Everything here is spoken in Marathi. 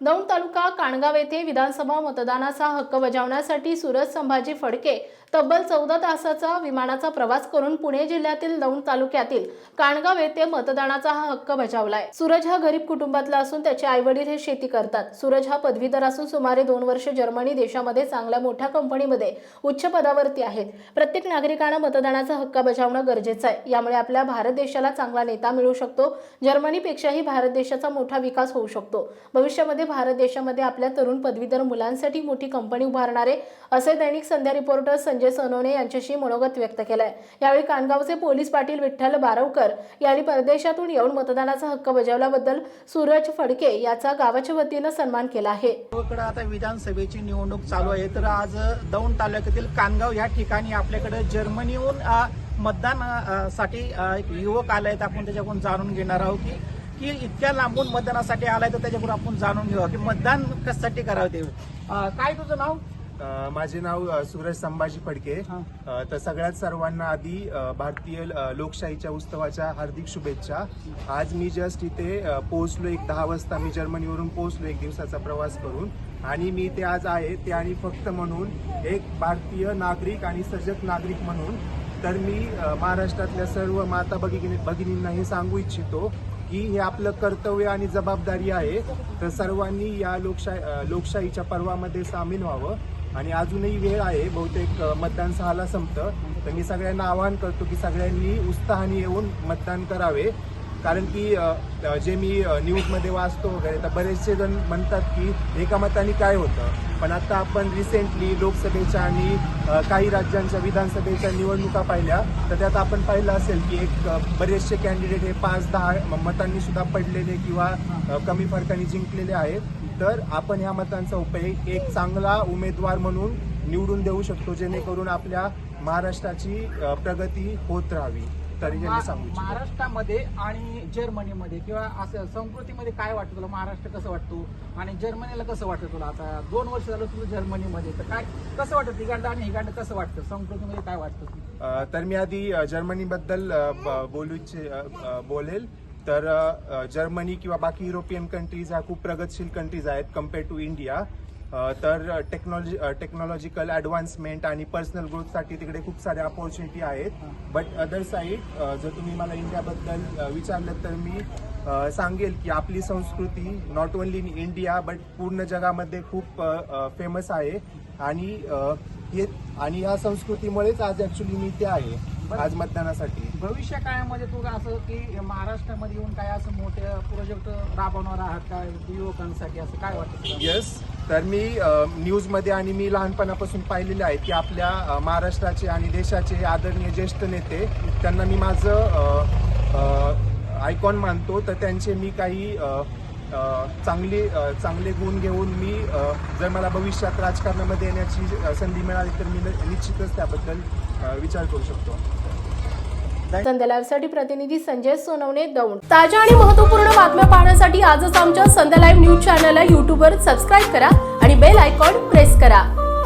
दौंड तालुका काणगाव येथे विधानसभा मतदानाचा हक्क बजावण्यासाठी सुरज संभाजी फडके तब्बल चौदा तासाचा विमानाचा प्रवास करून पुणे जिल्ह्यातील दौंड तालुक्यातील काणगाव येथे मतदानाचा हा हक्क बजावलाय. सूरज हा गरीब कुटुंबातला असून त्याचे आई वडील हे शेती करतात. सूरज हा पदवीधर असून सुमारे दोन वर्ष जर्मनी देशामध्ये चांगल्या मोठ्या कंपनीमध्ये उच्च पदावरती आहेत. प्रत्येक नागरिकांना मतदानाचा हक्क बजावणं गरजेचं आहे. यामुळे आपल्या भारत देशाला चांगला नेता मिळू शकतो. जर्मनीपेक्षाही भारत देशाचा मोठा विकास होऊ शकतो. भविष्यामध्ये भारत देशामध्ये आपल्या तरुण पदवीधर मुलांसाठी मोठी कंपनी उभारणारे असे दैनिक संध्या रिपोर्टर संजय सोनवणे यांच्याशी मनोगत व्यक्त केलंय. यावेळी कानगावचे पोलीस पाटील विठ्ठल बारवकर यांनी परदेशातून येऊन मतदानाचा हक्क बजावल्याबद्दल सूरज फडके याचा गावाच्या वतीनं सन्मान केला आहे. आता विधानसभेची निवडणूक चालू आहे तर आज दौंड तालुक्यातील कानगाव या ठिकाणी आपल्याकडे जर्मनीहून अ, मतदानसाठी एक युवक आले आहेत आपण त्याच्याकडून जाणून घेणार आहोत की की इतक्या लांबून मतदानासाठी आलाय तर त्याच्याकडून आपण जाणून घेऊ. की मतदान कशासाठी करावं ते? काय तुझं नाव? अ, माझे नाव अ, सूरज संभाजी फडके. हा. अ, तर सगळ्यात सर्वांना आधी अ, भारतीय अ, लोकशाहीच्या उत्सवाच्या हार्दिक शुभेच्छा. आज मी जस्ट इथे अ, पोहोचलो एक दहा वाजता. मी जर्मनीवरून पोहोचलो एक दिवसाचा प्रवास करून. आणि मी इथे आज आहे ते आणि फक्त म्हणून एक भारतीय नागरिक आणि सजग नागरिक म्हणून. तर मी अ, महाराष्ट्रातल्या सर्व माता भगिनी भगिनींना हे सांगू इच्छितो. की हे आपलं कर्तव्य आणि जबाबदारी आहे. तर सर्वांनी या लोकशाही लोकशाहीच्या पर्वामध्ये सामील व्हावं. आणि अजूनही वेळ आहे बहुतेक मतदान सहाला संपतं. तर मी सगळ्यांना आवाहन करतो की सगळ्यांनी उत्साहाने येऊन मतदान करावे. कारण की जे मी न्यूजमध्ये वाचतो वगैरे तर बरेचसे जण म्हणतात की एका मताने काय होतं? पण आता आपण रिसेंटली लोकसभेच्या आणि काही राज्यांच्या विधानसभेच्या निवडणुका पाहिल्या. तर त्यात आपण पाहिलं असेल की एक बरेचसे कॅन्डिडेट हे पाच दहा मतांनी सुद्धा पडलेले किंवा कमी फरकाने जिंकलेले आहेत. तर आपण ह्या मतांचा उपयोग एक चांगला उमेदवार म्हणून निवडून देऊ शकतो जेणेकरून आपल्या महाराष्ट्राची प्रगती होत राहावी. तर मी सांगू इच्छितो. महाराष्ट्रामध्ये आणि जर्मनीमध्ये किंवा असं संस्कृतीमध्ये काय वाटतं तुला? महाराष्ट्र कसं वाटतो? आणि जर्मनीला कसं वाटतं तुला? आता दोन वर्ष झालं तुला जर्मनीमध्ये तर काय कसं वाटतं? तिकडं आणि इकडं कसं वाटतं? संस्कृतीमध्ये काय वाटतं? अ, तर मी आधी अ, जर्मनीबद्दल अ, ब- बोलू इच्छे अ, अ, बोलेल. तर अ, जर्मनी किंवा बाकी युरोपियन कंट्रीज ह्या खूप प्रगतशील कंट्रीज आहेत कंपेअर टू इंडिया तर टेक्नॉलॉजी टेक्नॉलॉजिकल ॲडव्हान्समेंट आणि पर्सनल ग्रोथसाठी तिकडे खूप साऱ्या अपॉर्च्युनिटी आहेत. बट अदर साईड जर तुम्ही मला इंडियाबद्दल विचारलं तर मी सांगेल की आपली संस्कृती not only in India but पूर्ण जगामध्ये खूप फेमस आहे. आणि हे आणि या संस्कृतीमुळेच आज ऍक्च्युली मी इथे आहे. आज मतदानासाठी. भविष्य काळामध्ये तू असं की महाराष्ट्रामध्ये येऊन काय असं मोठे प्रोजेक्ट राबवणार आहात का? युवकांसाठी असं काय वाटतं? येस तर मी न्यूजमध्ये आणि मी लहानपणापासून पाहिलेले आहेत की आपल्या महाराष्ट्राचे आणि देशाचे आदरणीय ज्येष्ठ नेते त्यांना मी माझं आयकॉन मानतो. तर त्यांचे मी काही चांगले चांगले गुण घेऊन मी जर मला भविष्यात राजकारणामध्ये येण्याची संधी मिळाली तर मी निश्चितच त्याबद्दल विचार करू शकतो. संध्या लाईव्हसाठी प्रतिनिधी संजय सोनवणे दौंड. ताज्या आणि महत्त्वपूर्ण बातम्या पाहण्यासाठी आजच आमच्या संध्या लाईव्ह न्यूज चॅनलला यूट्यूबवर सबस्क्राईब करा आणि बेल आयकॉन प्रेस करा.